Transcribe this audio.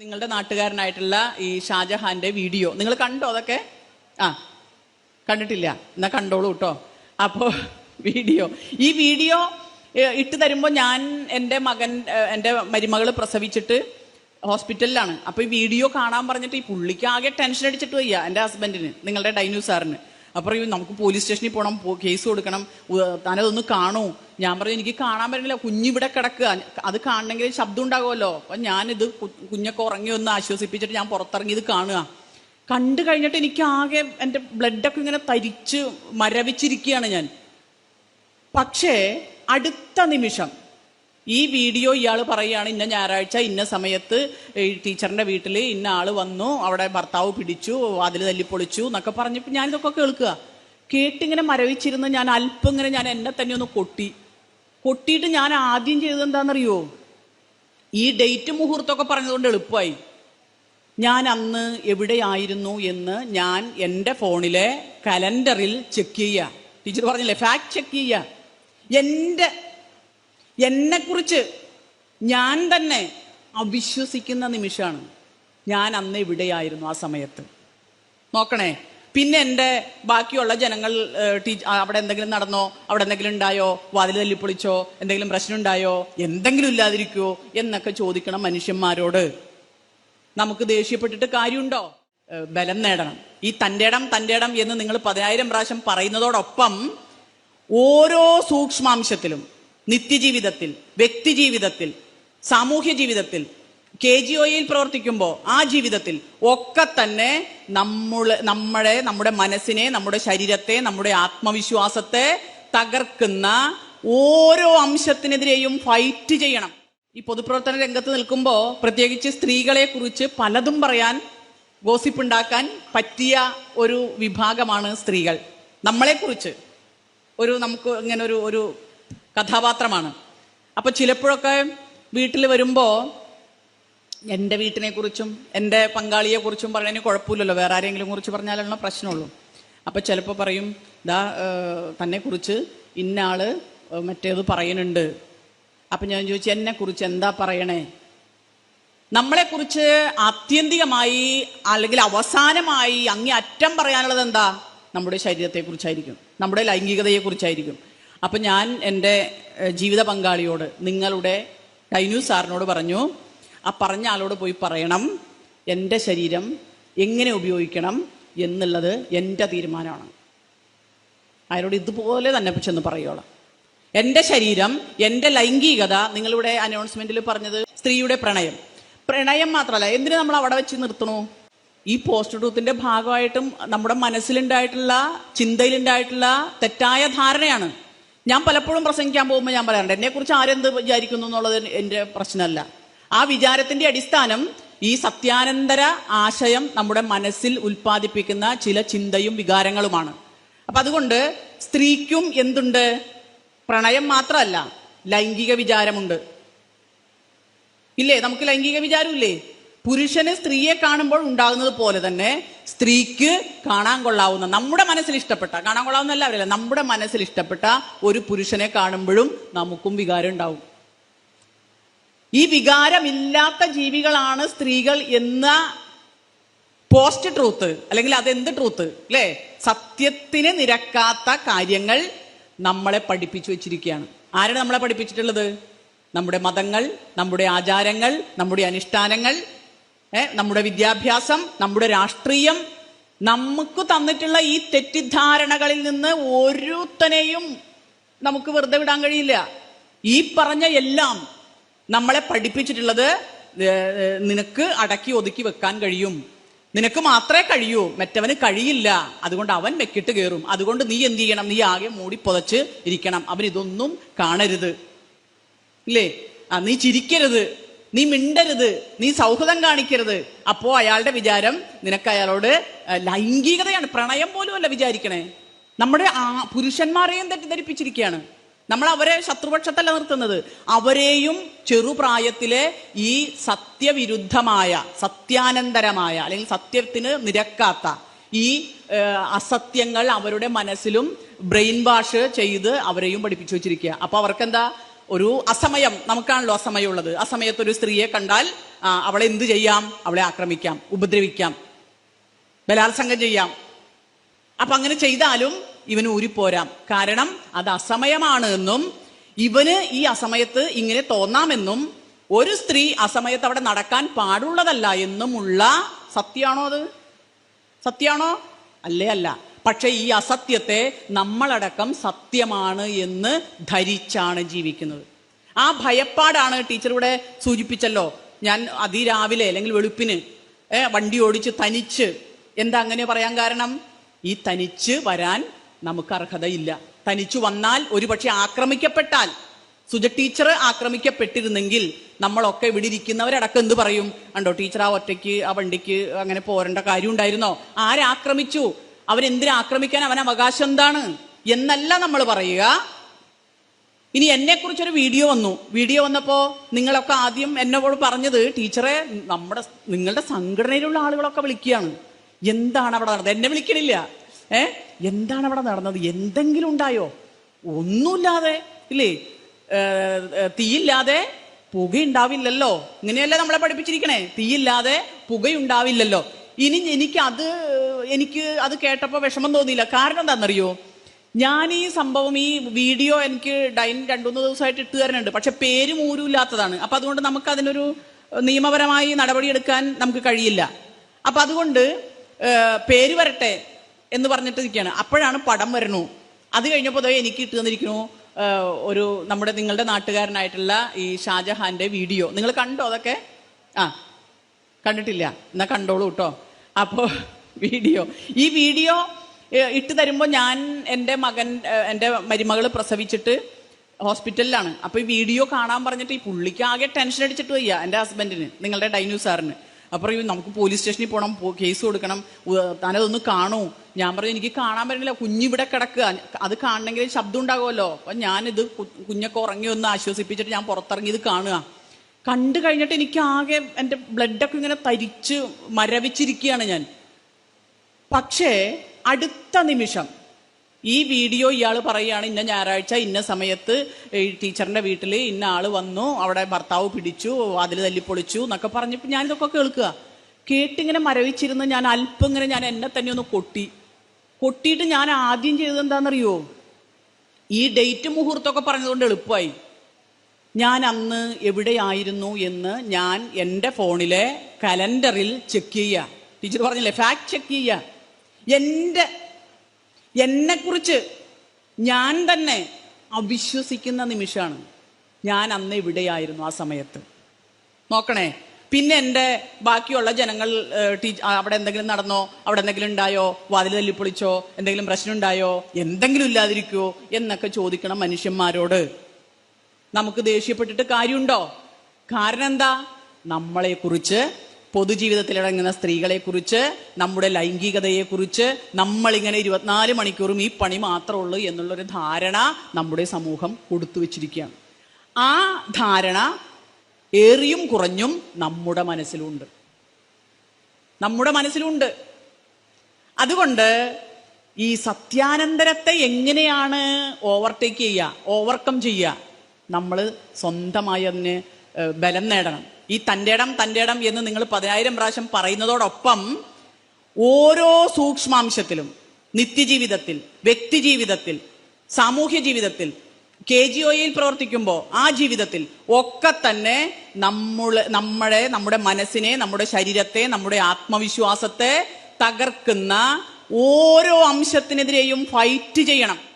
നിങ്ങളുടെ നാട്ടുകാരനായിട്ടുള്ള ഈ ഷാജഹാന്റെ വീഡിയോ. നിങ്ങൾ കണ്ടോ അതൊക്കെ? ആ കണ്ടിട്ടില്ല. എന്നാ കണ്ടോളൂ കേട്ടോ. അപ്പോ വീഡിയോ. ഈ വീഡിയോ ഇട്ട് തരുമ്പോൾ ഞാൻ എന്റെ മകൻ എന്റെ മരുമകൾ പ്രസവിച്ചിട്ട് ഹോസ്പിറ്റലിലാണ്. അപ്പോൾ ഈ വീഡിയോ കാണാൻ പറഞ്ഞിട്ട് ഈ പുള്ളിക്ക് ആകെ ടെൻഷൻ അടിച്ചിട്ട് വയ്യ എന്റെ ഹസ്ബൻഡിന് നിങ്ങളുടെ ഡൈനു സാറിന് അപ്പൊ പറയും നമുക്ക് പോലീസ് സ്റ്റേഷനിൽ പോകണം കേസ് കൊടുക്കണം. താനതൊന്ന് കാണൂ. ഞാൻ പറയും എനിക്ക് കാണാൻ പറ്റില്ല കുഞ്ഞിവിടെ കിടക്കുക അത് കാണണമെങ്കിൽ ശബ്ദം ഉണ്ടാകുമല്ലോ. അപ്പൊ ഞാനിത് കുഞ്ഞൊക്കെ ഉറങ്ങി ഒന്ന് ആശ്വസിപ്പിച്ചിട്ട് ഞാൻ പുറത്തിറങ്ങി ഇത് കാണുക. കണ്ടു കഴിഞ്ഞിട്ട് എനിക്ക് ആകെ എന്റെ ബ്ലഡൊക്കെ ഇങ്ങനെ തരിച്ച് മരവിച്ചിരിക്കുകയാണ് ഞാൻ. പക്ഷേ അടുത്ത നിമിഷം ഈ വീഡിയോ ഇയാൾ പറയുകയാണ് ഇന്ന ഞായറാഴ്ച ഇന്ന സമയത്ത് ടീച്ചറിന്റെ വീട്ടിൽ ഇന്ന ആൾ വന്നു അവിടെ ഭർത്താവ് പിടിച്ചു അതിൽ തല്ലിപ്പൊളിച്ചു എന്നൊക്കെ പറഞ്ഞപ്പോൾ ഞാനിതൊക്കെ കേൾക്കുക. കേട്ടിങ്ങനെ മരവിച്ചിരുന്ന് ഞാൻ അല്പം ഇങ്ങനെ ഞാൻ എന്നെ തന്നെ ഒന്ന് കൊട്ടി. കൊട്ടിയിട്ട് ഞാൻ ആദ്യം ചെയ്തത് എന്താണെന്നറിയോ? ഈ ഡേറ്റ് മുഹൂർത്തമൊക്കെ പറഞ്ഞതുകൊണ്ട് എളുപ്പമായി. ഞാൻ അന്ന് എവിടെയായിരുന്നു എന്ന് ഞാൻ എന്റെ ഫോണിലെ കലണ്ടറിൽ ചെക്ക് ചെയ്യുക. ടീച്ചർ പറഞ്ഞില്ലേ ഫാക്ട് ചെക്ക് ചെയ്യുക. എന്റെ എന്നെക്കുറിച്ച് ഞാൻ തന്നെ അവിശ്വസിക്കുന്ന നിമിഷമാണ്. ഞാൻ അന്ന് ഇവിടെയായിരുന്നു ആ സമയത്ത്. നോക്കണേ പിന്നെ എന്റെ ബാക്കിയുള്ള ജനങ്ങൾ അവിടെ എന്തെങ്കിലും നടന്നോ? അവിടെ എന്തെങ്കിലും ഉണ്ടായോ? വാതിൽ തല്ലിപ്പൊളിച്ചോ? എന്തെങ്കിലും പ്രശ്നം ഉണ്ടായോ എന്തെങ്കിലും ഇല്ലാതിരിക്കുമോ എന്നൊക്കെ ചോദിക്കണം മനുഷ്യന്മാരോട്. നമുക്ക് ദേഷ്യപ്പെട്ടിട്ട് കാര്യമുണ്ടോ? ബലം നേടണം. ഈ തന്റെ ഇടം തന്റെ ഇടം എന്ന് നിങ്ങൾ പതിനായിരം പ്രാവശ്യം പറയുന്നതോടൊപ്പം ഓരോ സൂക്ഷ്മാംശത്തിലും നിത്യജീവിതത്തിൽ വ്യക്തിജീവിതത്തിൽ സാമൂഹ്യ ജീവിതത്തിൽ കെ ജി ഒയിൽ പ്രവർത്തിക്കുമ്പോൾ ആ ജീവിതത്തിൽ ഒക്കെ തന്നെ നമ്മൾ നമ്മളെ നമ്മുടെ മനസ്സിനെ നമ്മുടെ ശരീരത്തെ നമ്മുടെ ആത്മവിശ്വാസത്തെ തകർക്കുന്ന ഓരോ അംശത്തിനെതിരെയും ഫൈറ്റ് ചെയ്യണം. ഈ പൊതുപ്രവർത്തന രംഗത്ത് നിൽക്കുമ്പോൾ പ്രത്യേകിച്ച് സ്ത്രീകളെ കുറിച്ച് പലതും പറയാൻ ഗോസിപ്പ് ഉണ്ടാക്കാൻ പറ്റിയ ഒരു വിഭാഗമാണ് സ്ത്രീകൾ. നമ്മളെക്കുറിച്ച് ഒരു നമുക്ക് ഇങ്ങനെ ഒരു ഒരു കഥാപാത്രമാണ്. അപ്പൊ ചിലപ്പോഴൊക്കെ വീട്ടിൽ വരുമ്പോ എന്റെ വീട്ടിനെ കുറിച്ചും എന്റെ പങ്കാളിയെ കുറിച്ചും പറയുന്നതിന് കുഴപ്പമില്ലല്ലോ. വേറെ ആരെങ്കിലും കുറിച്ച് പറഞ്ഞാലുള്ള പ്രശ്നമുള്ളൂ. അപ്പൊ ചിലപ്പോൾ പറയും ദാ തന്നെ കുറിച്ച് ഇന്ന ഏഹ്, മറ്റേത് പറയുന്നുണ്ട്. അപ്പൊ ഞാൻ ചോദിച്ചു എന്നെ കുറിച്ച് എന്താ പറയണേ? നമ്മളെ കുറിച്ച് ആത്യന്തികമായി അല്ലെങ്കിൽ അവസാനമായി അങ്ങേ അറ്റം പറയാനുള്ളത് എന്താ? നമ്മുടെ ശരീരത്തെ കുറിച്ചായിരിക്കും നമ്മുടെ ലൈംഗികതയെ കുറിച്ചായിരിക്കും അപ്പൊ ഞാൻ എന്റെ ജീവിത പങ്കാളിയോട് നിങ്ങളുടെ ടൈനു സാറിനോട് പറഞ്ഞു ആ പറഞ്ഞ ആളോട് പോയി പറയണം എന്റെ ശരീരം എങ്ങനെ ഉപയോഗിക്കണം എന്നുള്ളത് എന്റെ തീരുമാനമാണ്. അയാളോട് ഇതുപോലെ തന്നെ ചെന്ന് പറയുകയുള്ളൂ എന്റെ ശരീരം എന്റെ ലൈംഗികത നിങ്ങളിവിടെ അനൗൺസ്മെന്റിൽ പറഞ്ഞത് സ്ത്രീയുടെ പ്രണയം. പ്രണയം മാത്രമല്ല എന്തിനു നമ്മൾ അവിടെ വെച്ച് നിർത്തണു? ഈ പോസ്റ്റ് ട്രൂത്തിന്റെ ഭാഗമായിട്ടും നമ്മുടെ മനസ്സിലുണ്ടായിട്ടുള്ള ചിന്തയിലുണ്ടായിട്ടുള്ള തെറ്റായ ധാരണയാണ്. ഞാൻ പലപ്പോഴും പ്രസംഗിക്കാൻ പോകുമ്പോൾ ഞാൻ പറയാറുണ്ട് എന്നെക്കുറിച്ച് ആരെന്ത് വിചാരിക്കുന്നു എന്നുള്ളത് എന്റെ പ്രശ്നമല്ല. ആ വിചാരത്തിന്റെ അടിസ്ഥാനം ഈ സത്യാനന്തര ആശയം നമ്മുടെ മനസ്സിൽ ഉൽപ്പാദിപ്പിക്കുന്ന ചില ചിന്തയും വികാരങ്ങളുമാണ്. അപ്പൊ അതുകൊണ്ട് സ്ത്രീക്കും എന്തുണ്ട്? പ്രണയം മാത്രമല്ല ലൈംഗിക വിചാരമുണ്ട്. ഇല്ലേ? നമുക്ക് ലൈംഗിക വിചാരമില്ലേ? പുരുഷന് സ്ത്രീയെ കാണുമ്പോൾ ഉണ്ടാകുന്നത് പോലെ തന്നെ സ്ത്രീക്ക് കാണാൻ കൊള്ളാവുന്ന നമ്മുടെ മനസ്സിൽ ഇഷ്ടപ്പെട്ട കാണാൻ കൊള്ളാവുന്ന എല്ലാവരല്ല? നമ്മുടെ മനസ്സിൽ ഇഷ്ടപ്പെട്ട ഒരു പുരുഷനെ കാണുമ്പോഴും നമുക്കും വികാരം ഉണ്ടാവും. ഈ വികാരമില്ലാത്ത ജീവികളാണ് സ്ത്രീകൾ എന്ന പോസ്റ്റ് ട്രൂത്ത് അല്ലെങ്കിൽ അതെന്ത് ട്രൂത്ത് അല്ലേ സത്യത്തിന് നിരക്കാത്ത കാര്യങ്ങൾ നമ്മളെ പഠിപ്പിച്ചു വെച്ചിരിക്കുകയാണ്. ആരാണ് നമ്മളെ പഠിപ്പിച്ചിട്ടുള്ളത്? നമ്മുടെ മതങ്ങൾ നമ്മുടെ ആചാരങ്ങൾ നമ്മുടെ അനുഷ്ഠാനങ്ങൾ നമ്മുടെ വിദ്യാഭ്യാസം നമ്മുടെ രാഷ്ട്രീയം നമുക്ക് തന്നിട്ടുള്ള ഈ തെറ്റിദ്ധാരണകളിൽ നിന്ന് ഒരുത്തനെയും നമുക്ക് വെറുതെ വിടാൻ കഴിയില്ല. ഈ പറഞ്ഞ എല്ലാം നമ്മളെ പഠിപ്പിച്ചിട്ടുള്ളത് നിനക്ക് അടക്കി ഒതുക്കി വെക്കാൻ കഴിയും. നിനക്ക് മാത്രമേ കഴിയൂ. മറ്റവന് കഴിയില്ല. അതുകൊണ്ട് അവൻ വെക്കിട്ട് കയറും. അതുകൊണ്ട് നീ എന്ത് ചെയ്യണം? നീ ആകെ മൂടി പുതച്ച് ഇരിക്കണം. അവൻ ഇതൊന്നും കാണരുത്. ഇല്ലേ? ആ നീ ചിരിക്കരുത്. നീ മിണ്ടരുത് നീ സൗഹൃദം കാണിക്കരുത്. അപ്പോ അയാളുടെ വിചാരം നിനക്ക് അയാളോട് ലൈംഗികതയാണ്. പ്രണയം പോലും അല്ല വിചാരിക്കണേ. നമ്മുടെ ആ പുരുഷന്മാരെയും തെറ്റിദ്ധരിപ്പിച്ചിരിക്കുകയാണ് നമ്മൾ അവരെ ശത്രുപക്ഷത്തല്ല നിർത്തുന്നത്. അവരെയും ചെറുപ്രായത്തിലെ ഈ സത്യവിരുദ്ധമായ സത്യാനന്തരമായ അല്ലെങ്കിൽ സത്യത്തിന് നിരക്കാത്ത ഈ അസത്യങ്ങൾ അവരുടെ മനസ്സിലും ബ്രെയിൻ വാഷ് ചെയ്ത് അവരെയും പഠിപ്പിച്ചു വെച്ചിരിക്കുക. അപ്പൊ അവർക്കെന്താ? ഒരു അസമയം നമുക്കാണല്ലോ അസമയമുള്ളത്. ആ സമയത്ത് ഒരു സ്ത്രീയെ കണ്ടാൽ അവളെ എന്ത് ചെയ്യാം? അവളെ ആക്രമിക്കാം ഉപദ്രവിക്കാം ബലാത്സംഗം ചെയ്യാം. അപ്പൊ അങ്ങനെ ചെയ്താലും ഇവന് ഊരിപ്പോരാം. കാരണം അത് അസമയമാണ് എന്നും ഇവന് ഈ അസമയത്ത് ഇങ്ങനെ തോന്നാമെന്നും ഒരു സ്ത്രീ അസമയത്ത് അവിടെ നടക്കാൻ പാടുള്ളതല്ല എന്നുമുള്ള സത്യമാണോ അത്? സത്യമാണോ? അല്ലേ അല്ല. പക്ഷെ ഈ അസത്യത്തെ നമ്മളടക്കം സത്യമാണ് എന്ന് ധരിച്ചാണ് ജീവിക്കുന്നത്. ആ ഭയപ്പാടാണ് ടീച്ചർ ഇവിടെ സൂചിപ്പിച്ചല്ലോ. ഞാൻ അതിരാവിലെ അല്ലെങ്കിൽ വെളുപ്പിന് വണ്ടി ഓടിച്ച് തനിച്ച്. എന്താ അങ്ങനെ പറയാൻ കാരണം? ഈ തനിച്ച് വരാൻ നമുക്ക് അർഹതയില്ല. തനിച്ചു വന്നാൽ ഒരുപക്ഷെ ആക്രമിക്കപ്പെട്ടാൽ സുജ ടീച്ചർ ആക്രമിക്കപ്പെട്ടിരുന്നെങ്കിൽ നമ്മളൊക്കെ ഇവിടെ ഇരിക്കുന്നവരടക്കം എന്ത് പറയും? കണ്ടോ ടീച്ചർ ആ ഒറ്റയ്ക്ക് ആ വണ്ടിക്ക് അങ്ങനെ പോരേണ്ട കാര്യം ഉണ്ടായിരുന്നോ ആരാക്രമിച്ചു? അവരെന്തിനാ ആക്രമിക്കാൻ അവൻ അവകാശം എന്താണ് എന്നല്ല നമ്മൾ പറയുക. ഇനി എന്നെ കുറിച്ചൊരു വീഡിയോ വന്നു. വീഡിയോ വന്നപ്പോ നിങ്ങളൊക്കെ ആദ്യം എന്നോട് പറഞ്ഞത് ടീച്ചറെ നമ്മുടെ നിങ്ങളുടെ സംഘടനയിലുള്ള ആളുകളൊക്കെ വിളിക്കുകയാണ്. എന്താണ് അവിടെ നടന്നത്? എന്നെ വിളിക്കണില്ല ഏ? എന്താണ് അവിടെ നടന്നത്? എന്തെങ്കിലും ഉണ്ടായോ? ഒന്നുമില്ലാതെ ഇല്ലേ? തീയില്ലാതെ പുകയുണ്ടാവില്ലല്ലോ. ഇങ്ങനെയല്ലേ നമ്മളെ പഠിപ്പിച്ചിരിക്കണേ? തീയില്ലാതെ പുകയുണ്ടാവില്ലല്ലോ. ഇനി എനിക്ക് അത് എനിക്ക് അത് കേട്ടപ്പോ വിഷമം തോന്നിയില്ല. കാരണം എന്താണെന്നറിയോ? ഞാൻ ഈ സംഭവം ഈ വീഡിയോ എനിക്ക് ഡൈൻ രണ്ടുമൂന്ന് ദിവസമായിട്ട് ഇട്ട് തരുന്നുണ്ട്. പക്ഷെ പേര് മൂരുമില്ലാത്തതാണ് അപ്പൊ അതുകൊണ്ട് നമുക്ക് അതിനൊരു നിയമപരമായി നടപടിയെടുക്കാൻ നമുക്ക് കഴിയില്ല. അപ്പൊ അതുകൊണ്ട് പേര് വരട്ടെ എന്ന് പറഞ്ഞിട്ട് ഇരിക്കുകയാണ് അപ്പോഴാണ് പടം വരണു അത് കഴിഞ്ഞപ്പോൾ അതോ എനിക്ക് ഇട്ട് തന്നിരിക്കുന്നു ഒരു നമ്മുടെ നിങ്ങളുടെ നാട്ടുകാരനായിട്ടുള്ള ഈ ഷാജഹാന്റെ വീഡിയോ. നിങ്ങൾ കണ്ടോ അതൊക്കെ? ആ. കണ്ടിട്ടില്ല. എന്നാ കണ്ടോളൂ കേട്ടോ അപ്പോൾ വീഡിയോ. ഈ വീഡിയോ ഇട്ട് തരുമ്പോൾ ഞാൻ എന്റെ മകൻ എന്റെ മരുമകൾ പ്രസവിച്ചിട്ട് ഹോസ്പിറ്റലിലാണ്. അപ്പോൾ ഈ വീഡിയോ കാണാൻ പറഞ്ഞിട്ട് ഈ പുള്ളിക്ക് ആകെ ടെൻഷൻ അടിച്ചിട്ട് വയ്യ എന്റെ ഹസ്ബൻഡിന് നിങ്ങളുടെ ഡൈനു സാറിന്. അപ്പോൾ ഈ നമുക്ക് പോലീസ് സ്റ്റേഷനിൽ പോകണം കേസ് കൊടുക്കണം താനതൊന്ന് കാണൂ. ഞാൻ പറഞ്ഞു എനിക്ക് കാണാൻ പറ്റില്ല കുഞ്ഞിവിടെ കിടക്കുക. അത് കാണണമെങ്കിൽ ശബ്ദം ഉണ്ടാകുമല്ലോ. അപ്പം ഞാനിത് കുഞ്ഞൊക്കെ ഉറങ്ങി ഒന്ന് ആശ്വസിപ്പിച്ചിട്ട് ഞാൻ പുറത്തിറങ്ങി ഇത് കാണുക. കണ്ടു കഴിഞ്ഞിട്ട് എനിക്ക് ആകെ എന്റെ ബ്ലഡൊക്കെ ഇങ്ങനെ തരിച്ച് മരവിച്ചിരിക്കുകയാണ് ഞാൻ. പക്ഷേ അടുത്ത നിമിഷം ഈ വീഡിയോ ഇയാൾ പറയുകയാണ് ഇന്ന ഞായറാഴ്ച ഇന്ന സമയത്ത് ഈ ടീച്ചറിന്റെ വീട്ടിൽ ഇന്ന ആൾ വന്നു അവിടെ ഭർത്താവ് പിടിച്ചു അതിൽ തല്ലിപ്പൊളിച്ചു എന്നൊക്കെ പറഞ്ഞപ്പോൾ ഞാനിതൊക്കെ കേൾക്കുക. കേട്ടിങ്ങനെ മരവിച്ചിരുന്ന് ഞാൻ അല്പം ഇങ്ങനെ ഞാൻ എന്നെ തന്നെ ഒന്ന് കൊട്ടി. കൊട്ടിയിട്ട് ഞാൻ ആദ്യം ചെയ്തത് എന്താണെന്നറിയോ? ഈ ഡേറ്റ് മുഹൂർത്തമൊക്കെ പറഞ്ഞതുകൊണ്ട് എളുപ്പമായി. ഞാൻ അന്ന് എവിടെയായിരുന്നു എന്ന് ഞാൻ എന്റെ ഫോണിലെ കലണ്ടറിൽ ചെക്ക് ചെയ്യുക. ടീച്ചർ പറഞ്ഞില്ലേ ഫാക്ട് ചെക്ക് ചെയ്യുക. എന്റെ എന്നെക്കുറിച്ച് ഞാൻ തന്നെ അവിശ്വസിക്കുന്ന നിമിഷമാണ്. ഞാൻ അന്ന് എവിടെയായിരുന്നു ആ സമയത്ത്? നോക്കണേ. പിന്നെ എന്റെ ബാക്കിയുള്ള ജനങ്ങൾ അവിടെ എന്തെങ്കിലും നടന്നോ? അവിടെ എന്തെങ്കിലും ഉണ്ടായോ? വാതിൽ തല്ലിപ്പൊളിച്ചോ? എന്തെങ്കിലും പ്രശ്നം ഉണ്ടായോ എന്തെങ്കിലും ഇല്ലാതിരിക്കോ എന്നൊക്കെ ചോദിക്കണം മനുഷ്യന്മാരോട്. നമുക്ക് ദേഷ്യപ്പെട്ടിട്ട് കാര്യമുണ്ടോ? കാരണം എന്താ നമ്മളെ കുറിച്ച് പൊതുജീവിതത്തിൽ ഇറങ്ങുന്ന സ്ത്രീകളെ കുറിച്ച് നമ്മുടെ ലൈംഗികതയെ കുറിച്ച് നമ്മളിങ്ങനെ ഇരുപത്തിനാല് മണിക്കൂറും ഈ പണി മാത്രമേ ഉള്ളൂ എന്നുള്ളൊരു ധാരണ നമ്മുടെ സമൂഹം കൊടുത്തു വെച്ചിരിക്കുകയാണ്. ആ ധാരണ ഏറിയും കുറഞ്ഞും നമ്മുടെ മനസ്സിലുണ്ട്. നമ്മുടെ മനസ്സിലുണ്ട്. അതുകൊണ്ട് ഈ സത്യാനന്തരത്തെ എങ്ങനെയാണ് ഓവർടേക്ക് ചെയ്യുക ഓവർകം ചെയ്യുക? നമ്മൾ സ്വന്തമായി അതിന് ബലം നേടണം. ഈ തന്റെ ഇടം തന്റെ ഇടം എന്ന് നിങ്ങൾ പതിനായിരം പ്രാവശ്യം പറയുന്നതോടൊപ്പം ഓരോ സൂക്ഷ്മാംശത്തിലും നിത്യജീവിതത്തിൽ വ്യക്തിജീവിതത്തിൽ സാമൂഹ്യ ജീവിതത്തിൽ കെ ജി ഒയിൽ പ്രവർത്തിക്കുമ്പോൾ ആ ജീവിതത്തിൽ ഒക്കെ തന്നെ നമ്മൾ നമ്മളെ നമ്മുടെ മനസ്സിനെ നമ്മുടെ ശരീരത്തെ നമ്മുടെ ആത്മവിശ്വാസത്തെ തകർക്കുന്ന ഓരോ അംശത്തിനെതിരെയും ഫൈറ്റ് ചെയ്യണം.